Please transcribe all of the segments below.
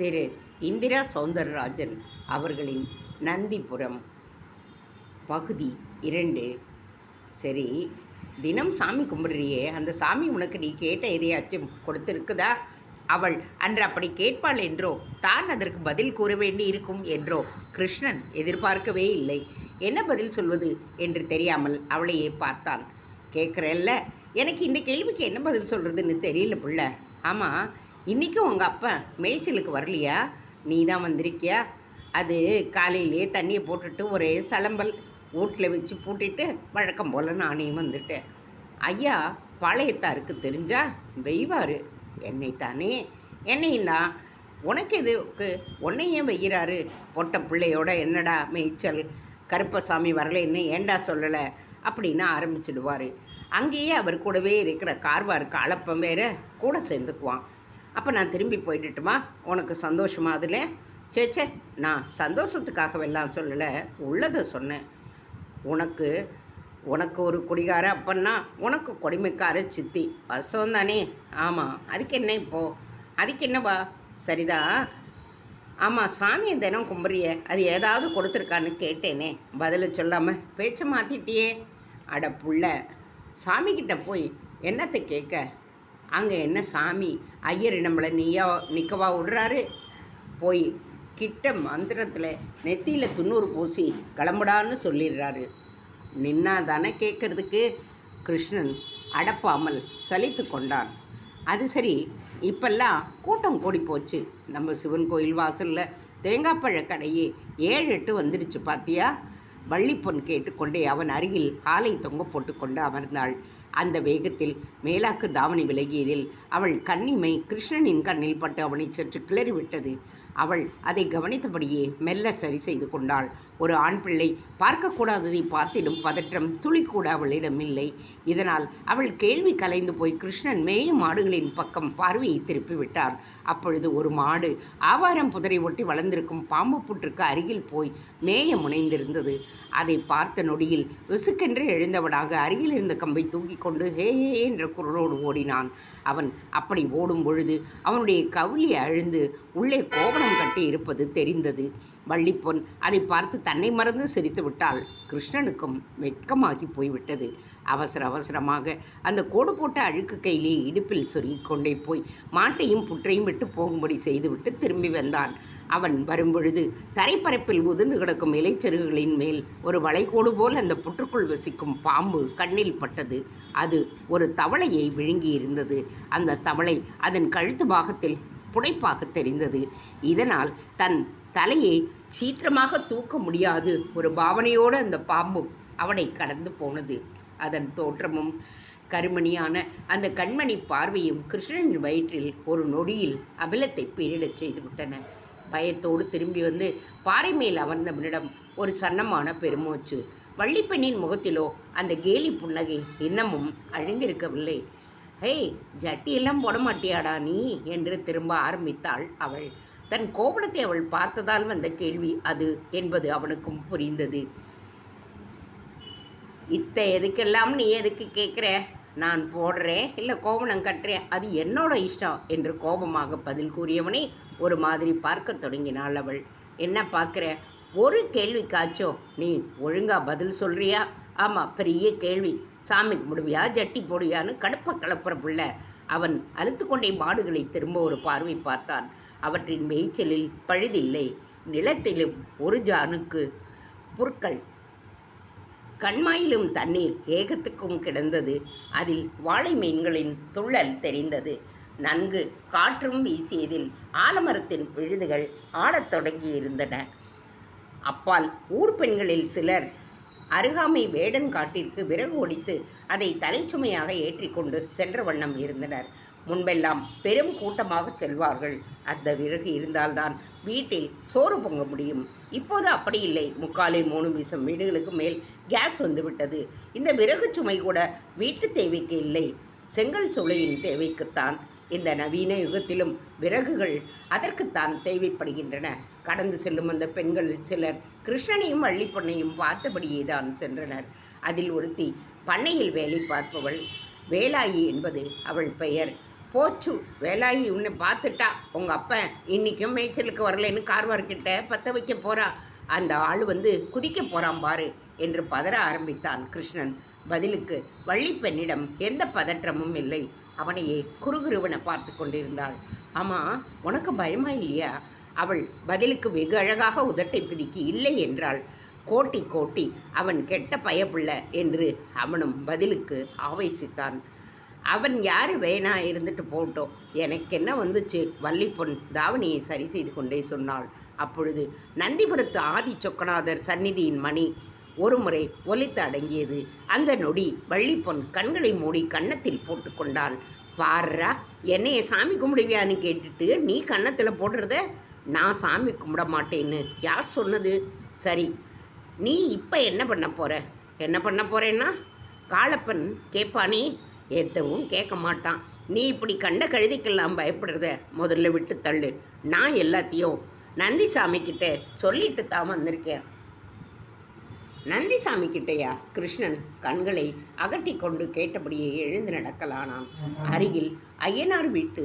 திரு இந்திரா சௌந்தரராஜன் அவர்களின் நந்திபுரம் பகுதி இரண்டு. சரி தினம் சாமி கும்பிடுறியே. அந்த சாமி உனக்கு நீ கேட்ட எதையாச்சும் கொடுத்திருக்குதா? அவள் அன்று அப்படி கேட்பாள் என்றோ தான் அதற்கு பதில் கூற வேண்டி இருக்கும் என்றோ கிருஷ்ணன் எதிர்பார்க்கவே இல்லை. என்ன பதில் சொல்வது என்று தெரியாமல் அவளையே பார்த்தான். கேட்குறல்ல எனக்கு இந்த கேள்விக்கு என்ன பதில் சொல்கிறதுன்னு தெரியல புள்ள. ஆமாம் இன்றைக்கும் உங்கள் அப்பா மேய்ச்சலுக்கு வரலையா? நீ தான் வந்திருக்கியா? அது காலையிலே தண்ணியை போட்டுட்டு ஒரே சலம்பல் வீட்டில் வச்சு பூட்டிட்டு வழக்கம் போல் நானே வந்துட்டேன். ஐயா பாளையத்தாருக்கு தெரிஞ்சா வெய்வார். என்னைத்தானே? என்னையும் தான் உனக்கு எதுக்கு? உன்னையும் வெய்கிறாரு பொட்ட பிள்ளையோட என்னடா மேய்ச்சல்? கருப்பசாமி வரலைன்னு ஏண்டா சொல்லலை? அப்படின்னு ஆரம்பிச்சிடுவார். அங்கேயே அவர் கூடவே இருக்கிற கார்வாருக்கு அளப்பம் வேற கூட சேர்ந்துக்குவான். அப்போ நான் திரும்பி போயிட்டுட்டுமா உனக்கு சந்தோஷமா அதில்? சேச்சே நான் சந்தோஷத்துக்காகவெல்லாம் சொல்லலை உள்ளதை சொன்னேன். உனக்கு உனக்கு ஒரு குடிகார அப்பன்னா உனக்கு கொடுமைக்கார சித்தி. வசம் தானே ஆமாம் அதுக்கு என்ன இப்போ? அதுக்கு என்னவா? சரிதான் ஆமாம் சாமியை தினம் கும்பிட்றிய அது ஏதாவது கொடுத்துருக்கான்னு கேட்டேனே. பதிலை சொல்லாமல் பேச்சை மாற்றிட்டியே அட புள்ள சாமிக்கிட்ட போய் என்னத்தை கேட்க? அங்கே என்ன சாமி? ஐயர் நம்மளை நீயா நிற்கவா விடுறாரு? போய் கிட்ட மந்திரத்தில் நெத்தியில் துண்ணூறு பூசி கிளம்புடான்னு சொல்லிடுறாரு. நின்னா தானே கேட்கறதுக்கு கிருஷ்ணன் அடப்பாமல் சலித்து கொண்டான். அது சரி இப்பெல்லாம் கூட்டம் கூடி போச்சு. நம்ம சிவன் கோயில் வாசலில் தேங்காய்ப்பழ கடையே ஏழு எட்டு வந்துடுச்சு பாத்தியா? வள்ளிப்பொன் கேட்டுக்கொண்டே அவன் அருகில் காலை தொங்க போட்டுக்கொண்டு அமர்ந்தாள். அந்த வேகத்தில் மேலாக்கு தாவணி விலகியதில் அவள் கண்ணிமை கிருஷ்ணனின் கண்ணில் பட்டு அவனை சற்று கிளறிவிட்டது. அவள் அதை கவனித்தபடியே மெல்ல சரி செய்து கொண்டாள். ஒரு ஆண் பிள்ளை பார்க்கக்கூடாததை பார்த்திடும் பதற்றம் துளி கூட அவளிடம் இல்லை இதனால் அவள் கேள்வி கலைந்து போய் கிருஷ்ணன் மேயும் மாடுகளின் பக்கம் பார்வையை திருப்பி விட்டார் அப்பொழுது ஒரு மாடு ஆவாரம் புதரை ஒட்டி வளர்ந்திருக்கும் பாம்பு புற்றுக்கு அருகில் போய் மேய முனைந்திருந்தது. அதை பார்த்த நொடியில் விசுக்கென்று எழுந்தவனாக அருகில் இருந்த கம்பை தூக்கி கொண்டு ஹே ஹே என்ற குரலோடு ஓடினான். அவன் அப்படி ஓடும் பொழுது அவனுடைய கவுளி அழுந்து உள்ளே கோவணம் கட்டி இருப்பது தெரிந்தது. வள்ளிப்பொன் அதை பார்த்து தன்னை மறந்து சிரித்து விட்டால் கிருஷ்ணனுக்கும் வெட்கமாகி போய்விட்டது. அவசர அவசரமாக அந்த கோடு போட்ட அழுக்கு கையிலே இடுப்பில் சொருகிக்கொண்டே போய் மாட்டையும் புற்றையும் விட்டு போகும்படி செய்துவிட்டு திரும்பி வந்தான். அவன் வரும்பொழுது தரைப்பரப்பில் உதிர்ந்து கிடக்கும் இலைச்செருகுகளின் மேல் ஒரு வளைகோடு போல் அந்த புற்றுக்குள் வசிக்கும் பாம்பு கண்ணில் பட்டது. அது ஒரு தவளையை விழுங்கி இருந்தது அந்த தவளை அதன் கழுத்து பாகத்தில் புடைப்பாக தெரிந்தது. இதனால் தன் தலையை சீற்றமாக தூக்க முடியாது. ஒரு பாவனையோடு அந்த பாம்பும் அவனை கடந்து போனது. அதன் தோற்றமும் கருமணியான அந்த கண்மணி பார்வையும் கிருஷ்ணனின் வயிற்றில் ஒரு நொடியில் அபிலத்தை பேரிடச் செய்துவிட்டன. பயத்தோடு திரும்பி வந்து பாறை மேல் அமர்ந்தவனிடம் ஒரு சன்னமான பெருமூச்சு. வள்ளிப்பெண்ணின் முகத்திலோ அந்த கேலி புன்னகை இன்னமும் அழிந்திருக்கவில்லை. ஹேய் ஜட்டியெல்லாம் போட மாட்டியாடா நீ? என்று திரும்ப ஆரம்பித்தாள் அவள். தன் கோபணத்தை அவள் பார்த்ததால் வந்த கேள்வி அது என்பது அவனுக்கும் புரிந்தது. இத்த எதுக்கெல்லாம் நீ எதுக்கு கேட்குற? நான் போடுறேன் இல்லை கோவணம் கட்டுறேன் அது என்னோட இஷ்டம் என்று கோபமாக பதில் கூறியவனே ஒரு மாதிரி பார்க்க தொடங்கினாள் அவள். என்ன பார்க்குற? ஒரு கேள்விக்காச்சோ? நீ ஒழுங்காக பதில் சொல்கிறியா ஆமாம் பெரிய கேள்வி. சாமி கும்பிடுவியா? ஜட்டி போடுவியான்னு கடுப்ப கலப்புற பிள்ளை. அவன் அழுத்து கொண்டே மாடுகளை திரும்ப ஒரு பார்வை பார்த்தான். அவற்றின் மேய்ச்சலில் பழுதில்லை. நிலத்திலும் ஒரு ஜானுக்கு புற்கள். கண்மாயிலும் தண்ணீர் ஏகத்துக்கும் கிடந்தது. அதில் வாழை மீன்களின் துள்ளல் தெரிந்தது. நன்கு காற்றும் வீசியதில் ஆலமரத்தின் விழுதுகள் ஆடத் தொடங்கியிருந்தன. அப்பால் ஊர் பெண்களில் சிலர் அருகாமை வேடன் காட்டிற்கு விறகு ஒடித்து அதை தலைச்சுமையாக ஏற்றிக்கொண்டு சென்ற வண்ணம் இருந்தனர். முன்பெல்லாம் பெரும் கூட்டமாக செல்வார்கள். அந்த விறகு இருந்தால்தான் வீட்டில் சோறு பொங்க முடியும். இப்போது அப்படி இல்லை. முக்காலை மூணு வீசம் வீடுகளுக்கு மேல் கேஸ் வந்துவிட்டது. இந்த விறகு சுமை கூட வீட்டு தேவைக்கு இல்லை. செங்கல் சூளையின் தேவைக்குத்தான். இந்த நவீன யுகத்திலும் விறகுகள் அதற்குத்தான் தேவைப்படுகின்றன. கடந்து செல்லும் அந்த பெண்கள் சிலர் கிருஷ்ணனையும் வள்ளிப்பொன்னையும் பார்த்தபடியே தான் சென்றனர். அதில் ஒருத்தி பண்ணையில் வேலை பார்ப்பவள். வேலாயி என்பது அவள் பெயர். போச்சு. வேலாயி உன்னை பார்த்துட்டா. உங்கள் அப்பன் இன்றைக்கும் மேய்ச்சலுக்கு வரலைன்னு கார்வார்கிட்ட பற்ற வைக்க போகிறா அந்த ஆள் வந்து குதிக்க போகிறான் பாரு என்று பதற ஆரம்பித்தான் கிருஷ்ணன். பதிலுக்கு வள்ளிப்பெண்ணிடம் எந்த பதற்றமும் இல்லை. அவனையே குறுகுருவனை பார்த்து கொண்டிருந்தாள். ஆமாம் உனக்கு பயமா இல்லையா? அவள் பதிலுக்கு வெகு அழகாக உதட்டை பிதுக்கி இல்லை என்றாள். கோட்டி கோட்டி அவன் கெட்ட பயப்புள்ள என்று அவனும் பதிலுக்கு ஆவேசித்தான். அவன் யார்? வேணா இருந்துட்டு போட்டோம் எனக்கு என்ன வந்துச்சு? வள்ளிப்பொன் தாவணியை சரி செய்து கொண்டே சொன்னாள். அப்பொழுது நந்திபுரத்து ஆதி சொக்கநாதர் சந்நிதியின் மணி ஒருமுறை ஒலித்து அடங்கியது. அந்த நொடி வள்ளிப்பொன் கண்களை மூடி கன்னத்தில் போட்டுக்கொண்டாள் பாருடா என்னைய சாமி கும்பிடுவியான்னு கேட்டுட்டு நீ கன்னத்தில் போடுறத? நான் சாமி கும்பிட மாட்டேன்னு. யார் சொன்னது? சரி நீ இப்போ என்ன பண்ண போகிற என்ன பண்ண போகிறேன்னா காளப்பன் கேட்பானே எதுவும் கேட்க மாட்டான். நீ இப்படி கண்ட கழுதிக்கெல்லாம் பயப்படுறத முதல்ல விட்டு தள்ளு. நான் எல்லாத்தையும் நந்திசாமி கிட்ட சொல்லிட்டு தான் வந்திருக்கேன். நந்திசாமி கிட்டையா கிருஷ்ணன் கண்களை அகட்டி கொண்டு கேட்டபடியே எழுந்து நடக்கலானான். அருகில் ஐயனார் வீட்டு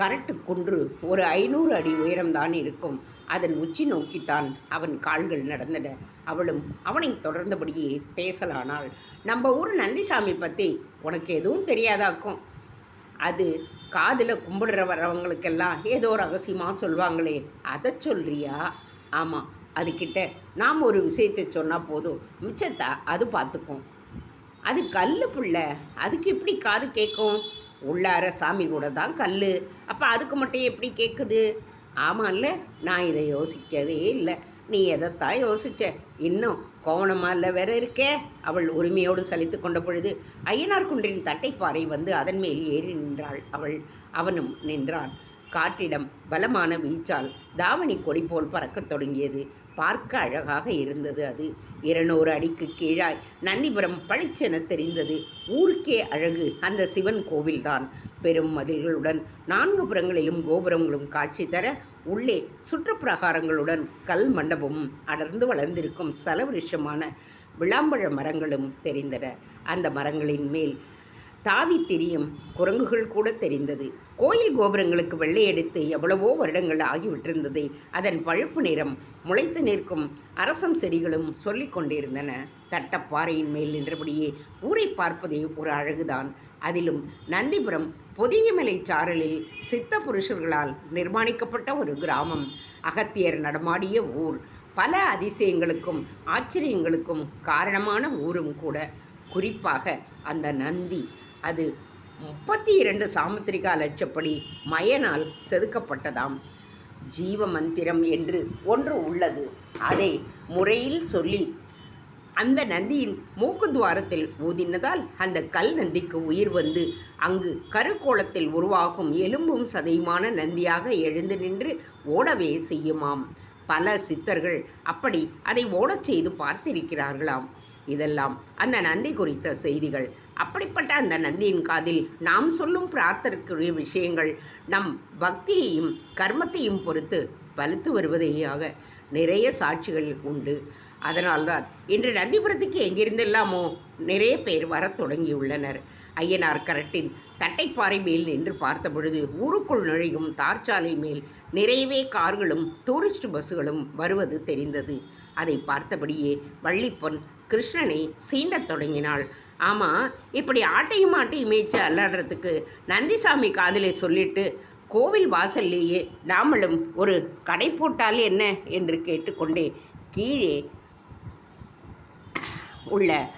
கரட்டு குன்று ஒரு ஐநூறு அடி உயரம்தான் இருக்கும். அதன் உச்சி நோக்கித்தான் அவன் கால்கள் நடந்தன. அவளும் அவனை தொடர்ந்தபடியே பேசலானாள். நம்ம ஊர் நந்திசாமி பற்றி உனக்கு எதுவும் தெரியாதாக்கும். அது காதில் கும்பிடுற வரவங்களுக்கெல்லாம் ஏதோ ரகசியமாக சொல்லுவாங்களே அதை சொல்றியா? ஆமாம் அதுக்கிட்ட நாம் ஒரு விஷயத்தை சொன்னால் போதும். மிச்சத்தை அது பார்த்துக்கும் அது கல் பிள்ளை அதுக்கு எப்படி காது கேட்கும் உள்ளார சாமி கூட தான் கல் அப்போ அதுக்கு மட்டும் எப்படி கேட்குது ஆமாம்ல நான் இதை யோசிக்கவே இல்லை. நீ எதைத்தான் யோசிச்ச? இன்னும் கோவணமா இல்லை வேற இருக்கே? அவள் உரிமையோடு சலித்து கொண்ட பொழுது ஐயனார் குன்றின் தட்டைப்பாறை வந்து அதன் மேல் ஏறி நின்றாள். அவள் அவனும் நின்றான். காற்றிடம் பலமான வீச்சால் தாவணி கொடி போல் பறக்கத் தொடங்கியது. பார்க்க அழகாக இருந்தது அது. இருநூறு அடிக்கு கீழாய் நந்திபுரம் பளிச்சென தெரிந்தது. ஊருக்கே அழகு அந்த சிவன் கோவில்தான். பெரும் மதில்களுடன் நான்கு புறங்களிலும் கோபுரங்களும் காட்சி தர உள்ளே சுற்றுப்பிரகாரங்களுடன் கல் மண்டபமும் அடர்ந்து வளர்ந்திருக்கும் சலவிருஷமான விளாம்பழ மரங்களும் தெரிந்தன. அந்த மரங்களின் மேல் தாவி தெரியும் குரங்குகள் கூட தெரிந்தது. கோயில் கோபுரங்களுக்கு வெள்ளையடித்து எவ்வளவோ வருடங்கள் ஆகிவிட்டிருந்தது. அதன் பழுப்பு நிறம் முளைத்து நிற்கும் அரசம் செடிகளும் சொல்லிக் கொண்டிருந்தன. தட்டப்பாறையின் மேல் நின்றபடியே ஊரை பார்ப்பதே ஒரு அழகுதான். அதிலும் நந்திபுரம் பொதியமலை சாரலில் சித்த புருஷர்களால் நிர்மாணிக்கப்பட்ட ஒரு கிராமம். அகத்தியர் நடமாடிய ஊர். பல அதிசயங்களுக்கும் ஆச்சரியங்களுக்கும் காரணமான ஊரும் கூட. குறிப்பாக அந்த நந்தி அது முப்பத்தி இரண்டு சாமுத்திரிகா லட்சப்படி மயனால் செதுக்கப்பட்டதாம். ஜீவ மந்திரம் என்று ஒன்று உள்ளது. அதை முறையில் சொல்லி அந்த நந்தியின் மூக்கு துவாரத்தில் ஊதினதால் அந்த கல் நந்திக்கு உயிர் வந்து அங்கு கருக்கோளத்தில் உருவாகும் எலும்பும் சதையுமான நந்தியாக எழுந்து நின்று ஓடவே செய்யுமாம். பல சித்தர்கள் அப்படி அதை ஓடச் செய்து பார்த்திருக்கிறார்களாம். இதெல்லாம் அந்த நந்தி குறித்த செய்திகள். அப்படிப்பட்ட அந்த நந்தியின் காதில் நாம் சொல்லும் பிரார்த்தனைக்குரிய விஷயங்கள் நம் பக்தியையும் கர்மத்தையும் பொறுத்து வலுத்து வருவதையாக நிறைய சாட்சிகள் உண்டு. அதனால்தான் இன்று நந்திபுரத்துக்கு எங்கிருந்தெல்லாமோ நிறைய பேர் வரத் தொடங்கியுள்ளனர். ஐயனார் கரட்டின் தட்டைப்பாறை மேல் நின்று பார்த்த பொழுது ஊருக்குள் நுழையும் தார்ச்சாலை மேல் நிறையவே கார்களும் டூரிஸ்ட் பஸ்ஸுகளும் வருவது தெரிந்தது. அதை பார்த்தபடியே வள்ளிப்பொன் கிருஷ்ணனை சீண்டத் தொடங்கினாள். ஆமாம் இப்படி ஆட்டையும் ஆட்டையும் மேய்ச்சி அல்லாடுறதுக்கு நந்திசாமி காதிலே சொல்லிட்டு கோவில் வாசல்லேயே நாமளும் ஒரு கடை போட்டால் என்ன? என்று கேட்டுக்கொண்டே கீழே உள்ள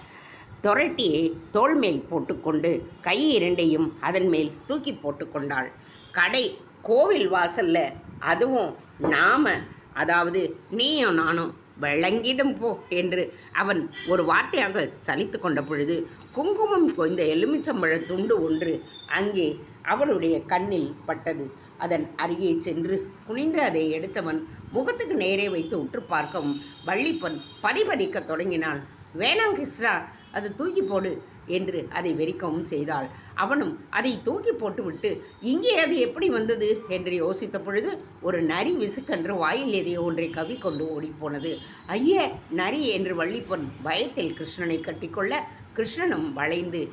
தொரட்டியை தோள் மேல் போட்டுக்கொண்டு கை இரண்டையும் அதன் மேல் தூக்கி போட்டுக்கொண்டாள். கடை கோவில் வாசல்ல அதுவும் நாம அதாவது நீயும் நானும் விளங்கிடும் போ என்று அவன் ஒரு வார்த்தையாக சலித்து கொண்ட பொழுது குங்குமம் கொய்ந்த எலுமிச்சம்பழ துண்டு ஒன்று அங்கே அவளுடைய கண்ணில் பட்டது. அதன் அருகே சென்று குனிந்து அதை எடுத்தவன் முகத்துக்கு நேரே வைத்து உற்று பார்க்கவும் வள்ளிப்பன் பரிபதிக்கத் தொடங்கினான் வேணாம் கிஸ்ரா அது தூக்கி போடு. என்று அதை வெறிக்கவும் செய்தாள். அவனும் அதை தூக்கி போட்டுவிட்டு இங்கே அது எப்படி வந்தது? என்று யோசித்த பொழுது ஒரு நரி விசுக்கென்று வாயில் எதையோ ஒன்றை கவி கொண்டு ஓடிப்போனது. ஐயே நரி என்று வள்ளிப்பொன் பயத்தில் கிருஷ்ணனை கட்டிக்கொள்ள கிருஷ்ணனும் வளைந்து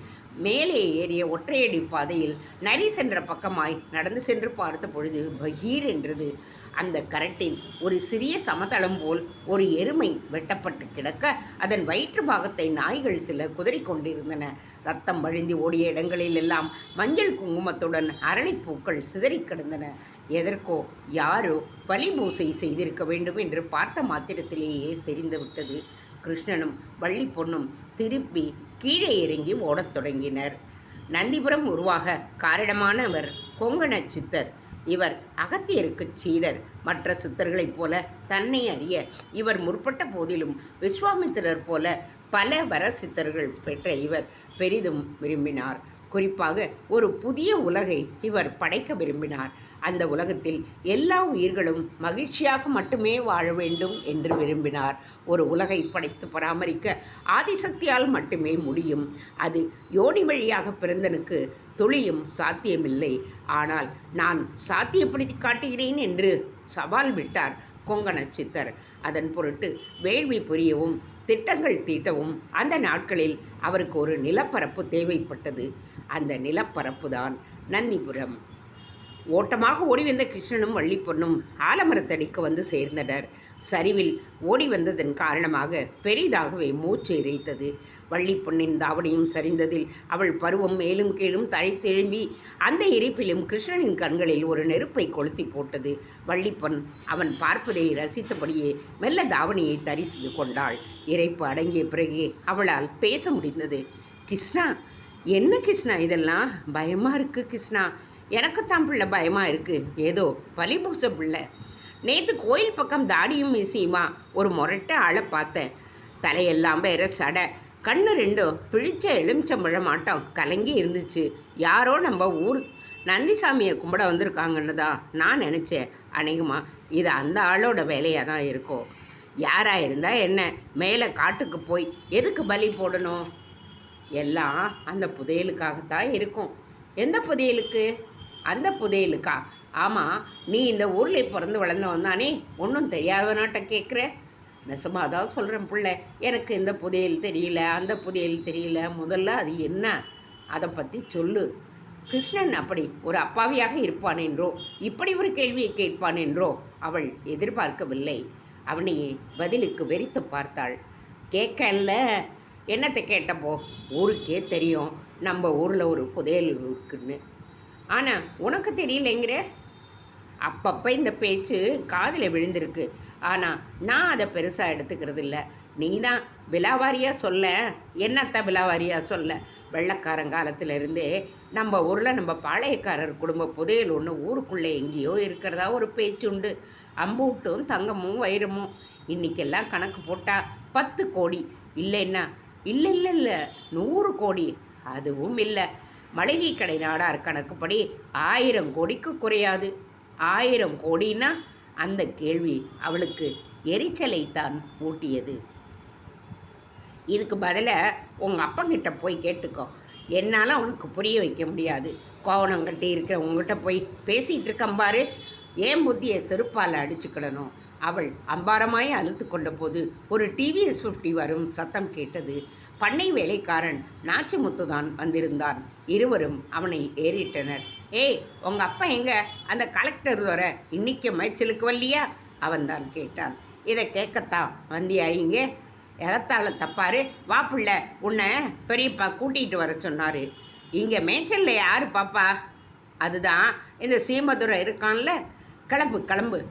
மேலே ஏறிய ஒற்றையடி பாதையில் நரி சென்ற பக்கமாய் நடந்து சென்று பார்த்த பொழுது பகீர் என்றது. அந்த கரட்டில் ஒரு சிறிய சமதளம் போல் ஒரு எருமை வெட்டப்பட்டு கிடக்க அதன் வயிற்று பாகத்தை நாய்கள் சில குதறி கொண்டிருந்தன. ரத்தம் வழிந்து ஓடிய இடங்களில் எல்லாம் மஞ்சள் குங்குமத்துடன் அரளிப்பூக்கள் சிதறி கிடந்தன. எதற்கோ யாரோ பலிபூசை செய்திருக்க வேண்டும் என்று பார்த்த மாத்திரத்திலேயே தெரிந்துவிட்டது கிருஷ்ணனும் வள்ளி பொண்ணும் திருப்பி கீழே இறங்கி ஓடத் தொடங்கினர். நந்திபுரம் உருவாக காரணமானவர் கொங்கண சித்தர் இவர் அகத்தியருக்குச் சீடர். மற்ற சித்தர்களைப் போல தன்னை அறிய இவர் முற்பட்ட போதிலும் விஸ்வாமித்திரர் போல பல வர சித்தர்கள் பெற்ற இவர் பெரிதும் விரும்பினார். குறிப்பாக ஒரு புதிய உலகை இவர் படைக்க விரும்பினார். அந்த உலகத்தில் எல்லா உயிர்களும் மகிழ்ச்சியாக மட்டுமே வாழ வேண்டும் என்று விரும்பினார். ஒரு உலகை படைத்து பராமரிக்க ஆதிசக்தியால் மட்டுமே முடியும். அது யோனி வழியாக பிறந்தனுக்கு துளியும் சாத்தியமில்லை. ஆனால் நான் சாத்தியப்படுத்தி காட்டுகிறேன் என்று சவால் விட்டார் கொங்கண சித்தர். அதன் பொருட்டு வேள்வி புரியவும் திட்டங்கள் தீட்டவும் அந்த நாட்களில் அவருக்கு ஒரு நிலப்பரப்பு தேவைப்பட்டது. அந்த நிலப்பரப்பு தான் நந்திபுரம் ஓட்டமாக ஓடி வந்த கிருஷ்ணனும் வள்ளிப்பொண்ணும் ஆலமரத்தடிக்கு வந்து சேர்ந்தனர். சரிவில் ஓடி வந்ததன் காரணமாக பெரிதாகவே மூச்சு இறைத்தது. வள்ளிப்பொன்னின் தாவணியும் சரிந்ததில் அவள் பருவம் மேலும் கீழும் தழைத்தெழும்பி அந்த இறைப்பிலும் கிருஷ்ணனின் கண்களில் ஒரு நெருப்பை கொளுத்தி போட்டது. வள்ளிப்பொன் அவன் பார்ப்பதை ரசித்தபடியே மெல்ல தாவணியை தரிசித்து கொண்டாள். இறைப்பு அடங்கிய பிறகு அவளால் பேச முடிந்தது. கிருஷ்ணா என்ன கிருஷ்ணா இதெல்லாம்? பயமாக இருக்குது கிருஷ்ணா. எனக்குத்தான் பிள்ளை பயமாக இருக்குது ஏதோ பலிபூச பிள்ளை. நேற்று கோயில் பக்கம் தாடியும் மீசியுமா ஒரு முரட்ட ஆளை பார்த்தேன். தலையெல்லாம் வேற சடை. கண்ணு ரெண்டும் பிழிச்ச எலுமிச்சம்பழம் மாட்டோம் கலங்கி இருந்துச்சு. யாரோ நம்ம ஊர் நந்திசாமியை கும்பிட வந்திருக்காங்கன்னு தான் நான் நினச்சேன். அநேகமாக இது அந்த ஆளோட வேலையாக தான் இருக்கும் யாராக இருந்தால் என்ன மேலே காட்டுக்கு போய் எதுக்கு பலி போடணும்? எல்லாம் அந்த புதையலுக்காகத்தான் இருக்கும். எந்த புதையலுக்கு? அந்த புதையலுக்கா? ஆமாம் நீ இந்த ஊரில் பிறந்து வளர்ந்தவன் தானே? ஒன்றும் தெரியாதவனாட்ட கேட்குற நெசமாக தான் சொல்கிறேன் பிள்ளை. எனக்கு இந்த புதையல் தெரியல அந்த புதையல் தெரியல. முதல்ல அது என்ன? அதை பற்றி சொல்லு. கிருஷ்ணன் அப்படி ஒரு அப்பாவியாக இருப்பான் என்றோ இப்படி ஒரு கேள்வியை கேட்பான் என்றோ அவள் எதிர்பார்க்கவில்லை. அவனையே பதிலுக்கு வெறித்து பார்த்தாள். கேட்கல. என்னத்தை கேட்டப்போ? ஊருக்கே தெரியும். நம்ம ஊரில் ஒரு புதையல் இருக்குன்னு. ஆனால் உனக்கு தெரியலைங்கிற? அப்பப்போ இந்த பேச்சு காதில் விழுந்திருக்கு. ஆனால் நான் அதை பெருசாக எடுத்துக்கிறது இல்லை. நீ தான் விலாவாரியாக சொல்ல. என்னத்த விலாவாரியாக சொல்ல? வெள்ளக்காரங்காலத்திலிருந்தே நம்ம ஊரில் நம்ம பாளையக்காரர் குடும்ப புதையல் ஒன்று ஊருக்குள்ளே எங்கேயோ இருக்கிறதா ஒரு பேச்சு உண்டு அம்பூட்டும் தங்கமும் வைரமும். இன்றைக்கெல்லாம் கணக்கு போட்டால் பத்து கோடி. இல்லைன்னா இல்லை இல்லை இல்லை நூறு கோடி. அதுவும் இல்லை. மளிகை கடை நாடார் கணக்குப்படி ஆயிரம் கோடிக்கு குறையாது. ஆயிரம் கோடின்னா அந்த கேள்வி அவளுக்கு எரிச்சலை தான் ஊட்டியது. இதுக்கு பதிலாக உங்கள் அப்பங்கிட்ட போய் கேட்டுக்கோ. என்னால் அவனுக்கு புரிய வைக்க முடியாது. கோவணம் கட்டி இருக்கிற உங்ககிட்ட போய் பேசிகிட்டு இருக்கேன் பாரு. ஏன் புத்தியை செருப்பால் அடிச்சுக்கிடணும்? அவள் அம்பாரமாய் அழுத்து கொண்ட போது ஒரு டிவிஎஸ் ஃபிஃப்டி வரும் சத்தம் கேட்டது. பண்ணை வேலைக்காரன் நாச்சிமுத்து தான் வந்திருந்தான். இருவரும் அவனை ஏறிட்டனர். ஏய் உங்கள் அப்பா எங்க? அந்த கலெக்டர் வர இன்னைக்கு மேய்ச்சலுக்கு வரலையா? அவன்தான் கேட்டான். இதை கேட்கத்தான் வந்தியா இங்கே? எகத்தால தப்பாரு? வா புள்ள உன்னை பெரியப்பா கூட்டிகிட்டு வர சொன்னார். இங்கே மேய்ச்சலில் யார் பாப்பா? அதுதான் இந்த சீமதுரை இருக்கான்ல. கிளம்பு கிளம்பு.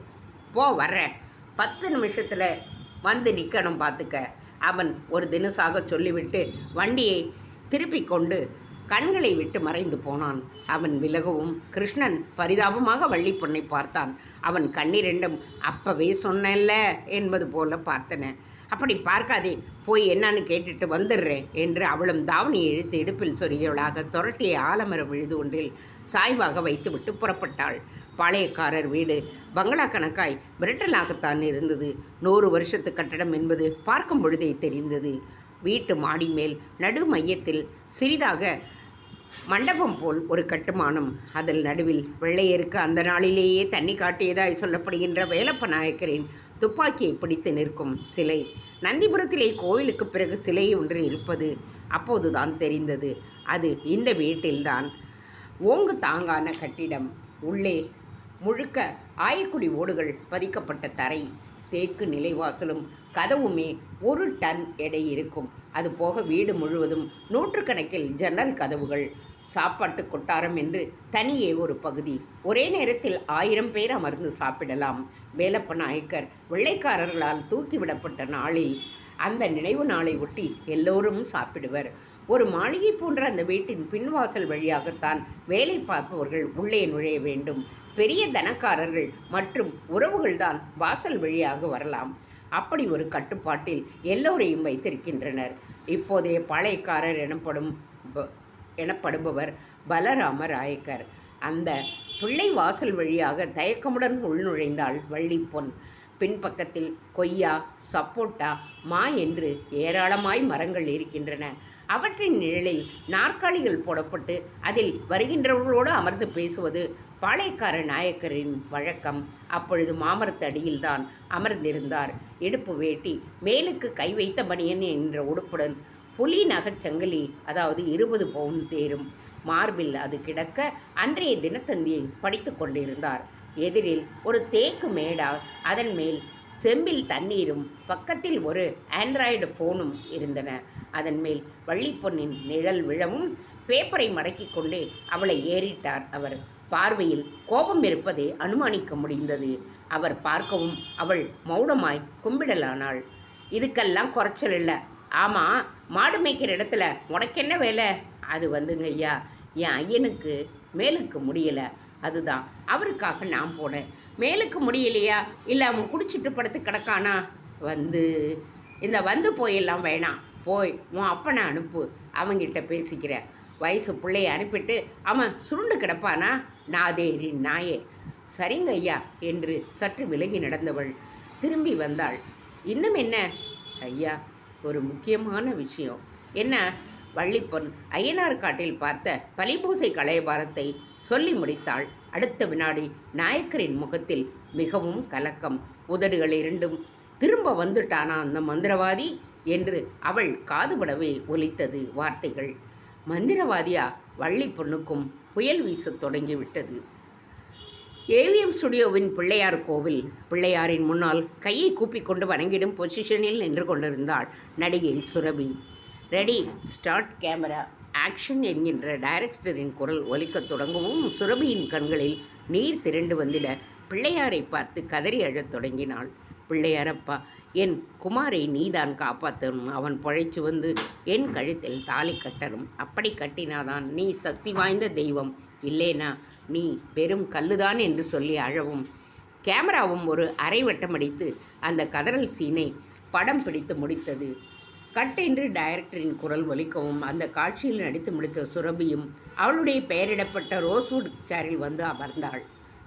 போ வர்றேன். பத்து நிமிஷத்தில் வந்து நிற்கணும் பார்த்துக்க அவன் ஒரு தினசாக சொல்லிவிட்டு வண்டியை திருப்பிக் கொண்டு கண்களை விட்டு மறைந்து போனான். அவன் விலகவும் கிருஷ்ணன் பரிதாபமாக வள்ளிப்பொண்ணை பார்த்தான். அவன் கண்ணிரெண்டும் அப்பவே சொன்னேன்ல என்பது போல பார்த்தன. அப்படி பார்க்காதே போய் என்னன்னு கேட்டுட்டு வந்துடுறேன் என்று அவளும் தாவணியை இழுத்து இடுப்பில் சொரியவளாக துரட்டிய ஆலமர விழுது ஒன்றில் சாய்வாக வைத்துவிட்டு புறப்பட்டாள். பாளையக்காரர் வீடு. பங்களா கணக்காய் விரட்டலாகத்தான் இருந்தது. நூறு வருஷத்து கட்டடம் என்பது பார்க்கும் பொழுதே தெரிந்தது. வீட்டு மாடி மேல் நடு மையத்தில் சிறிதாக மண்டபம் போல் ஒரு கட்டுமானம். அதில் நடுவில் வெள்ளையருக்கு அந்த நாளிலேயே தண்ணி காட்டியதாய் சொல்லப்படுகின்ற வேலப்ப நாயக்கரின் துப்பாக்கியை பிடித்து நிற்கும் சிலை. நந்திபுரத்திலே கோவிலுக்கு பிறகு சிலை ஒன்று இருப்பது அப்போதுதான் தெரிந்தது. அது இந்த வீட்டில்தான். ஓங்கு தாங்கான கட்டிடம். உள்ளே முழுக்க ஆயக்குடி ஓடுகள் பதிக்கப்பட்ட தரை. தேக்கு நிலைவாசலும் கதவுமே ஒரு டன் எடை இருக்கும். அது போக வீடு முழுவதும் நூற்றுக்கணக்கில் ஜன்னல் கதவுகள். சாப்பாட்டு கொட்டாரம் என்று தனியே ஒரு பகுதி. ஒரே நேரத்தில் ஆயிரம் பேர் அமர்ந்து சாப்பிடலாம். வேலப்ப நாயக்கர் வெள்ளைக்காரர்களால் தூக்கிவிடப்பட்ட நாளில் அந்த நினைவு நாளை ஒட்டி எல்லோரும் சாப்பிடுவர். ஒரு மாளிகை போன்ற அந்த வீட்டின் பின்வாசல் வழியாகத்தான் வேலை பார்ப்பவர்கள் உள்ளே நுழைய வேண்டும். பெரிய தனக்காரர்கள் மற்றும் உறவுகள்தான் வாசல் வழியாக வரலாம். அப்படி ஒரு கட்டுப்பாட்டில் எல்லோரையும் வைத்திருக்கின்றனர். இப்போதைய பாளையக்காரர் எனப்படும் எனப்படுபவர் பலராம ராயக்கர். அந்த பிள்ளை வாசல் வழியாக தயக்கமுடன் உள்நுழைந்தாள் வள்ளிப்பொன் பின்பக்கத்தில் கொய்யா சப்போட்டா மா என்று ஏராளமாய் மரங்கள் இருக்கின்றன. அவற்றின் நிழலில் நாற்காலிகள் போடப்பட்டு அதில் வருகின்றவர்களோடு அமர்ந்து பேசுவது பாளையக்கார நாயக்கரின் வழக்கம். அப்பொழுது மாமரத்தடியில்தான் அமர்ந்திருந்தார். இடுப்பு வேட்டி மேலுக்கு கை வைத்த பனியன் என்ற உடுப்புடன் புலி நகச்சங்கிலி அதாவது இருபது பவுன் தேரும். மார்பில் அது கிடக்க அன்றைய தினத்தந்தியை படித்து கொண்டிருந்தார். எதிரில் ஒரு தேக்கு மேடா அதன் மேல் செம்பில் தண்ணீரும் பக்கத்தில் ஒரு ஆண்ட்ராய்டு ஃபோனும் இருந்தன. அதன் மேல் வள்ளிப்பொன்னின் நிழல் விழவும் பேப்பரை மடக்கிக் கொண்டு அவளை ஏறிட்டார் அவர். பார்வையில் கோபம் இருப்பதை அனுமானிக்க முடிந்தது. அவர் பார்க்கவும் அவள் மௌனமாய் கும்பிடலானாள். இதுக்கெல்லாம் குறைச்சல் இல்லை. ஆமாம் மாடு மேய்க்கிற இடத்துல உனக்கு என்ன வேலை அது வந்துங்க ஐயா என் ஐயனுக்கு மேலுக்கு முடியலை. அதுதான். அவருக்காக நான் போனேன். மேலுக்கு முடியலையா? இல்லை அவன் குடிச்சிட்டு படுத்து கிடக்கானா? வந்து. இந்த வந்து போயெல்லாம் வேணாம். போய் உன் அப்பனை அனுப்பு. அவங்கிட்ட பேசிக்கிறேன். வயசு பிள்ளைய அனுப்பிட்டு அவன் சுருண்டு கிடப்பானா? நாதேரி நாயே. சரிங்க ஐயா என்று சற்று விலகி நடந்தவள் திரும்பி வந்தாள். இன்னும் என்ன? ஐயா ஒரு முக்கியமான விஷயம். என்ன? வள்ளிப்பொன் ஐயனார் காட்டில் பார்த்த பலிபூசை கலையபாரத்தை சொல்லி முடித்தாள். அடுத்த வினாடி நாயக்கரின் முகத்தில் மிகவும் கலக்கம். உதடுகள் இரண்டும் திரும்ப வந்துட்டானா அந்த மந்திரவாதி என்று அவள் காதுபடவே ஒலித்தது வார்த்தைகள். மந்திரவாதியா? வள்ளி பொண்ணுக்கும் புயல் வீசத் தொடங்கிவிட்டது. ஏவிஎம் ஸ்டுடியோவின் பிள்ளையார் கோவில். பிள்ளையாரின் முன்னால் கையை கூப்பிக்கொண்டு வணங்கிடும் பொசிஷனில் நின்று கொண்டிருந்தாள் நடிகை Surabhi. Ready start camera. Action என்கின்ற டைரக்டரின் குரல் ஒலிக்கத் தொடங்கவும் சுரபியின் கண்களில் நீர் திரண்டு வந்திட பிள்ளையாரை பார்த்து கதறி அழத் தொடங்கினாள். பிள்ளையாரப்பா என் குமாரை நீதான் காப்பாற்றணும் அவன் பழைச்சு வந்து என் கழுத்தில் தாலி கட்டணும். அப்படி கட்டினாதான் நீ சக்தி வாய்ந்த தெய்வம். இல்லேனா நீ பெரும் கல்லுதான் என்று சொல்லி அழவும். கேமராவும் ஒரு அரை வட்டமடித்து அந்த கதறல் சீனை படம் பிடித்து முடித்தது. கட்டென்று டைரக்டரின் குரல் ஒலிக்கவும் அந்த காட்சியில் நடித்து முடித்த சுரபியும் அவளுடைய பெயரிடப்பட்ட ரோஸ்வுட் சேரில் வந்து அமர்ந்தாள்.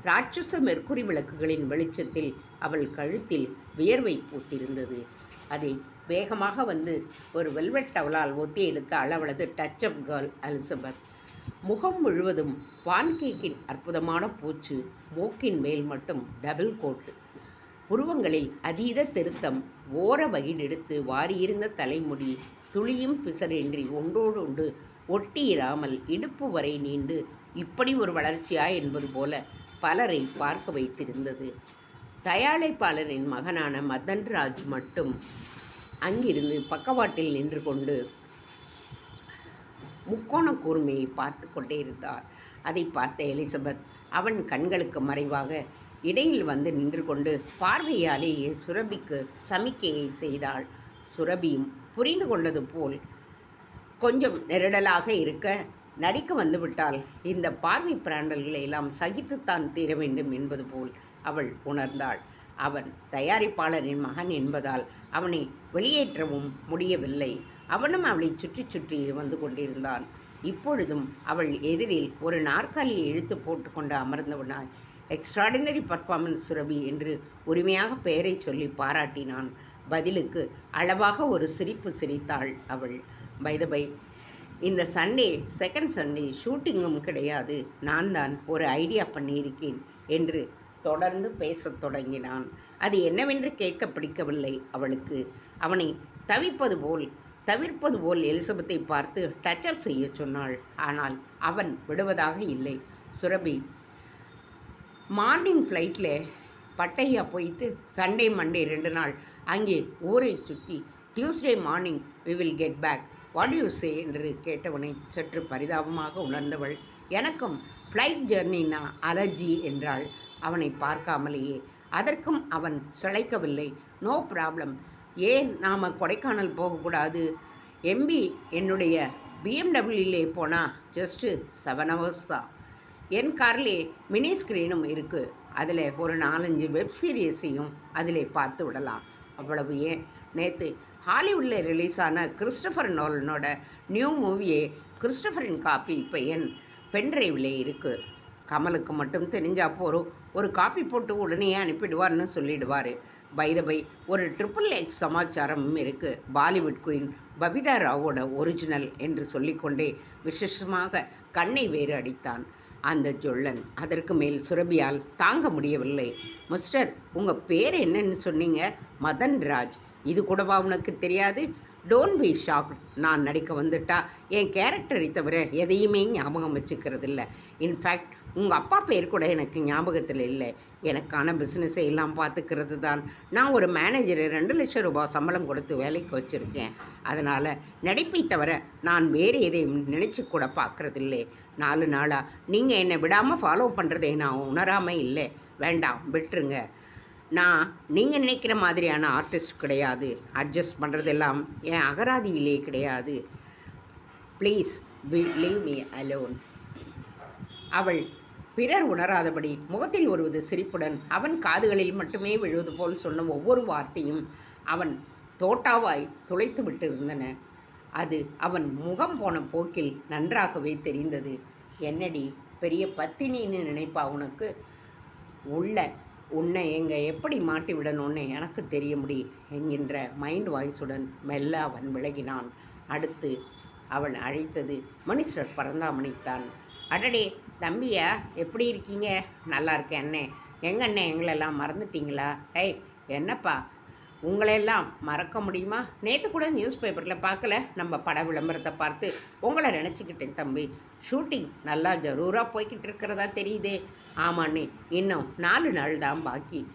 ராட்சச மெர்க்குரி விளக்குகளின் வெளிச்சத்தில் அவள் கழுத்தில் வியர்வை பூட்டிருந்தது. அதை வேகமாக வந்து ஒரு வெல்வெட் டவலால் ஒத்தி எடுத்தாள் அவளது டச் அப் கேர்ள் அலிசபெத் முகம் முழுவதும் பான்கேக்கின் அற்புதமான பூச்சு மூக்கின் மேல் மட்டும் டபுள் கோட்டு புருவங்களில் அதீத திருத்தம் ஓர வகிடெடுத்து வாரியிருந்த தலைமுடி துளியும் பிசரின்றி ஒன்றோடொன்று ஒட்டியிராமல் இடுப்பு வரை நீண்டு இப்படி ஒரு வளர்ச்சியா என்பது போல பலரை பார்க்க வைத்திருந்தது. தயாழைப்பாளரின் மகனான மதன்ராஜ் மட்டும் அங்கிருந்து பக்கவாட்டில் நின்று கொண்டு முக்கோண கூர்மையை பார்த்து கொண்டே இருந்தார். அதை பார்த்த எலிசபெத் அவன் கண்களுக்கு மறைவாக இடையில் வந்து நின்று கொண்டு பார்வையாலேயே சுரபிக்கு சமிக்கையை செய்தாள். சுரபியும் புரிந்து கொண்டது போல் கொஞ்சம் நெருடலாக இருக்க நடிக்க வந்துவிட்டால் இந்த பார்வை பிராண்டல்களை எல்லாம் சகித்துத்தான் தீர வேண்டும் என்பது போல் அவள் உணர்ந்தாள். அவன் தயாரிப்பாளரின் மகன் என்பதால் அவனை வெளியேற்றவும் முடியவில்லை. அவனும் அவளை சுற்றி சுற்றி வந்து கொண்டிருந்தான். இப்பொழுதும் அவள் எதிரில் ஒரு நாற்காலியை இழுத்து போட்டுக்கொண்டு அமர்ந்தவனாய் எக்ஸ்ட்ராடினரி பர்ஃபார்மன்ஸ் சுரபி என்று உரிமையாக பெயரை சொல்லி பாராட்டினான். பதிலுக்கு அளவாக ஒரு சிரிப்பு சிரித்தாள் அவள். பை இந்த சண்டே செகண்ட் சண்டே ஷூட்டிங்கும் கிடையாது. நான் தான் ஒரு ஐடியா பண்ணியிருக்கேன் என்று தொடர்ந்து பேசத் தொடங்கினான். அது என்னவென்று கேட்க பிடிக்கவில்லை அவளுக்கு. அவனை தவிப்பது போல் தவிர்ப்பது போல் எலிசபெத்தை பார்த்து டச்சப் செய்ய சொன்னாள். ஆனால் அவன் விடுவதாக இல்லை. சுரபி மார்னிங் ஃப்ளைட்டில் பட்டையா போயிட்டு சண்டே மண்டே ரெண்டு நாள் அங்கே ஊரை சுற்றி Tuesday morning we will get back what you say என்று கேட்டவனை சற்று பரிதாபமாக உணர்ந்தவள் எனக்கும் ஃப்ளைட் ஜெர்னினா அலர்ஜி என்றாள். அவனை பார்க்காமலேயே. அதற்கும் அவன் சிலைக்கவில்லை நோ ப்ராப்ளம் ஏன் நாம் கொடைக்கானல் போகக்கூடாது? எம்பி என்னுடைய பிஎம்டபிள்யூலே போனால் ஜஸ்ட்டு செவன் ஹவர்ஸ் தான். என் கார்லே மினி ஸ்க்ரீனும் இருக்குது அதில் ஒரு நாலஞ்சு வெப் சீரியஸையும் அதில் பார்த்து விடலாம். அவ்வளவு ஏன்? நேற்று ஹாலிவுட்டில் ரிலீஸ் ஆன கிறிஸ்டபர் நோலனோட நியூ மூவியே கிறிஸ்டபரின் காப்பி இப்போ என் பென்ட்ரைவில் இருக்குது கமலுக்கு மட்டும் தெரிஞ்சால் போகிறோம் ஒரு காப்பி போட்டு உடனே அனுப்பிடுவார்னு சொல்லிடுவார். பை ஒரு ட்ரிபிள் எக்ஸ் சமாச்சாரமும் இருக்குது பாலிவுட் குயின் பபிதா ராவோட ஒரிஜினல் என்று சொல்லிக்கொண்டே விசேஷமாக கண்ணை வேறு அடித்தான். அந்த ஜொல்லன் அதற்கு மேல் சுரபியால் தாங்க முடியவில்லை. மிஸ்டர் உங்கள் பேர் என்னன்னு சொன்னீங்க? மதன்ராஜ் இது கூடவா உனக்கு தெரியாது? டோன்ட் பி ஷாக் நான் நடிக்க வந்துட்டா. என் கேரக்டரை தவிர எதையுமே ஞாபகம் வச்சுக்கிறது இல்லை இன்ஃபேக்ட் உங்கள் அப்பா பேர் கூட எனக்கு ஞாபகத்தில் இல்லை. எனக்கான பிஸ்னஸை எல்லாம் பார்த்துக்கிறது தான் நான் ஒரு மேனேஜரை ரெண்டு லட்சம் ரூபாய் சம்பளம் கொடுத்து வேலைக்கு வச்சுருக்கேன். அதனால் நடிப்பை தவிர நான் வேறு எதையும் நினச்சி கூட பார்க்குறதில்லை நாலு நாளாக நீங்கள் என்னை விடாமல் ஃபாலோ பண்ணுறதை நான் உணராமல் இல்லை. வேண்டாம் விட்டுருங்க. நான் நீங்கள் நினைக்கிற மாதிரியான ஆர்டிஸ்ட் கிடையாது. அட்ஜஸ்ட் பண்ணுறதெல்லாம் என் அகராதியிலே கிடையாது. ப்ளீஸ் லீவ் மீ அலோன் அவள் பிறர் உணராதபடி முகத்தில் ஒருவது சிரிப்புடன் அவன் காதுகளில் மட்டுமே விழுவது போல் சொன்ன ஒவ்வொரு வார்த்தையும் அவன் தோட்டாவாய் துளைத்து விட்டு இருந்தன அது அவன் முகம் போன போக்கில் நன்றாகவே தெரிந்தது. என்னடி பெரிய பத்தினின்னு நினைப்பா? உனக்கு உள்ள உன்னை எங்கே எப்படி மாட்டி விடணும்னு எனக்கு தெரிய முடி என்கின்ற மைண்ட் வாய்ஸுடன் மெல்ல அவன் விலகினான். அடுத்து அவன் அழைத்தது மினிஸ்டர் பரந்தாமணித்தான் அடடே தம்பியா எப்படி இருக்கீங்க? நல்லா இருக்கேன் அண்ணே. எங்க அண்ணே எங்களெல்லாம் மறந்துட்டீங்களா? ஏய் என்னப்பா? உங்களையெல்லாம் மறக்க முடியுமா? நேற்று கூட நியூஸ் பேப்பரில் பார்க்கல? நம்ம பட விளம்பரத்தை பார்த்து உங்களை நினச்சிக்கிட்டேன் தம்பி. ஷூட்டிங் நல்லா ஜரூராக போய்கிட்டு இருக்கிறதா தெரியுதே. ஆமாண்ணே இன்னும் நாலு நாள் தான் பாக்கி.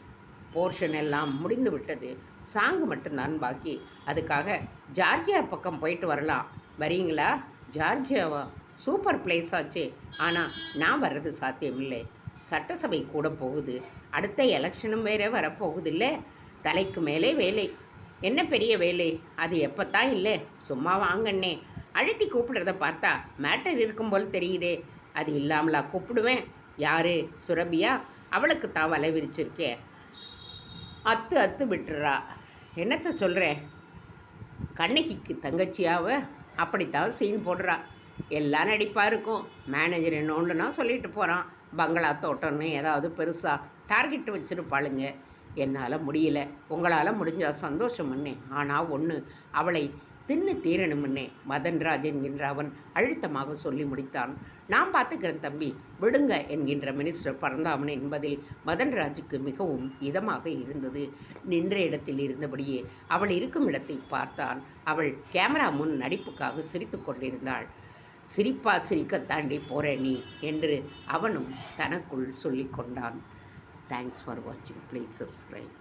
போர்ஷன் எல்லாம் முடிந்து விட்டது. சாங்கு மட்டும்தான் பாக்கி. அதுக்காக ஜார்ஜியா பக்கம் போயிட்டு வரலாம். வரீங்களா ஜார்ஜியாவா? சூப்பர் பிளேஸ் ஆச்சு. ஆனால் நான் வர்றது சாத்தியமில்லை. சட்டசபை கூட போகுது. அடுத்த எலெக்ஷனும் வேற வரப்போகுது இல்லை தலைக்கு மேலே வேலை. என்ன பெரிய வேலை? அது எப்போத்தான் இல்லை? சும்மா வாங்கண்ணே. அழுத்தி கூப்பிடுறத பார்த்தா மேட்டர் இருக்கும் போல் தெரியுதே. அது இல்லாமலா கூப்பிடுவேன். யாரு? சுரபியா? அவளுக்கு தான் வலை விரிச்சிருக்கேன் அத்து அத்து விட்டுறா. என்னத்தை சொல்கிறேன் கண்ணகிக்கு தங்கச்சியாவை? அப்படித்தான் சீன் போடுறா. எல்லாம் நடிப்பாக இருக்கும். மேனேஜர் என்னொன்றுனா சொல்லிட்டு போகிறான் பங்களா தோட்டம்னு ஏதாவது பெருசாக டார்கெட் வச்சுருப்பாளுங்க. என்னால் முடியல. உங்களால் முடிஞ்சால் சந்தோஷம் ஆனால் ஒன்று அவளை தின்னு தீரணும்னே மதன்ராஜ் என்கின்ற அவன் அழுத்தமாக சொல்லி முடித்தான். நான் பார்த்துக்கிறேன் தம்பி. விடுங்க என்கின்ற மினிஸ்டர் பரந்தாமன் என்பதில் மதன்ராஜுக்கு மிகவும் இதமாக இருந்தது. நின்ற இடத்தில் இருந்தபடியே அவள் இருக்கும் இடத்தை பார்த்தான். அவள் கேமரா முன் நடிப்புக்காக சிரித்து கொண்டிருந்தாள். சிரிப்பா சிரிக்க தாண்டி போற நீ என்று அவனும் தனக்குள் சொல்லிக்கொண்டான். தேங்க்ஸ் ஃபார் வாட்சிங் ப்ளீஸ் சப்ஸ்கிரைப்